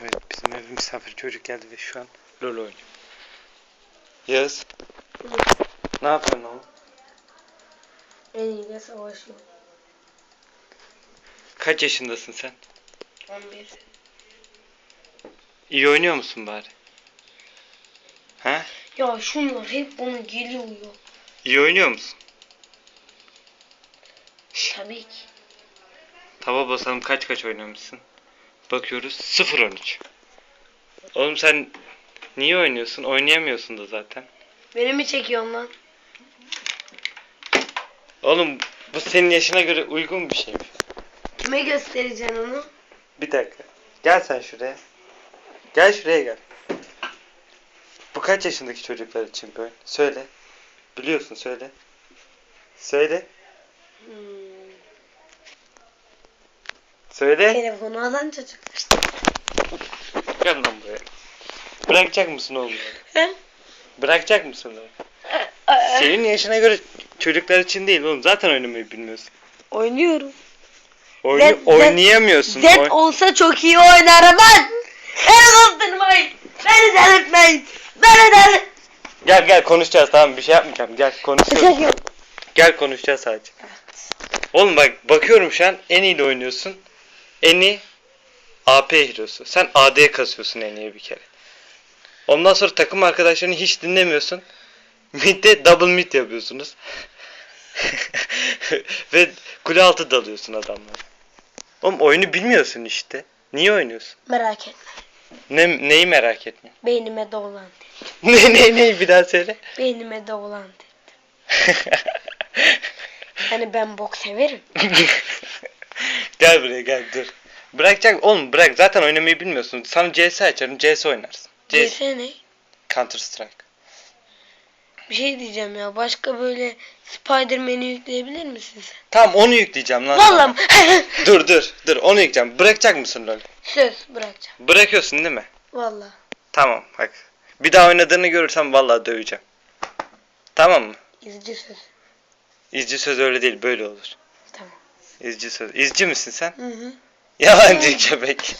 Evet bizim eve misafir çocuk geldi ve şu an LoL oynuyor. Yağız. Ne yapıyorsun oğlum? En iyiyle savaşıyor. Kaç yaşındasın sen? 11. İyi oynuyor musun bari? He? Ya şunlar hep bana geliyor ya. İyi oynuyor musun? Tabii ki. Tava basalım kaç kaç oynamışsın? Bakıyoruz 0-13. Oğlum sen niye oynuyorsun? Oynayamıyorsun da zaten. Beni mi çekiyorsun lan? Oğlum bu senin yaşına göre uygun bir şey mi? Kime göstereceksin onu? Bir dakika. Gel sen şuraya. Gel şuraya gel. Bu kaç yaşındaki çocuklar için oyun? Söyle. Biliyorsun söyle. Söyle. Hmm. Söyle. Telefonu alan çocuk. Gel lan buraya. Bırakacak mısın oğlum? He? Bırakacak mısın oğlum? Senin yaşına göre çocuklar için değil oğlum. Zaten oynamayı bilmiyorsun. Oynuyorum. Oyunu, Zed- Zed- oynayamıyorsun. Z Oy- olsa çok iyi oynarım ben. Beni kızdırmayın. Beni delirtmeyin. Beni delirtmeyin. Gel gel konuşacağız tamam bir şey yapmayacağım. Gel konuşacağız. Gel konuşacağız sadece. Oğlum bak bakıyorum şu an en iyi de oynuyorsun. En iyi AP hero'su. Sen AD kasıyorsun en iyi bir kere. Ondan sonra takım arkadaşlarını hiç dinlemiyorsun. Mid'de double mid yapıyorsunuz. Ve kule altı dalıyorsun adamlara. Oğlum oyunu bilmiyorsun işte. Niye oynuyorsun? Merak etme. Ne, neyi merak etme. Beynime dolan dedi. ne ne ne bir daha söyle. Beynime dolan dedi. Hani ben bok severim. Gel buraya gel dur. Bırakacak oğlum bırak zaten oynamayı bilmiyorsun. Sana CS açarım CS oynarsın. CS CS ne? Counter Strike. Bir şey diyeceğim ya. Başka böyle Spider-Man'i yükleyebilir misin sen? Tamam onu yükleyeceğim lan. sana. Vallahi Dur dur dur onu yükleyeceğim. Bırakacak mısın LoL? söz bırakacağım. Bırakıyorsun değil mi? Vallahi. Tamam bak. Bir daha oynadığını görürsem vallahi döveceğim. Tamam mı? İzci söz. İzci söz öyle değil böyle olur. İzci söz. İzci misin sen? Hı hı. Yalancı köpek.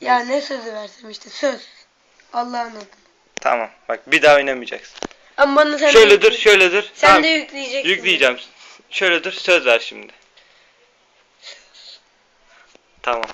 Ya ne sözü versem işte söz. Allah'ın adı. Tamam bak bir daha oynamayacaksın. Ama bana sen şöyle de dur yükle- şöyle dur. Sen Tamam, de yükleyeceksin. Yükleyeceğim. Şöyle dur söz ver şimdi. Tamam.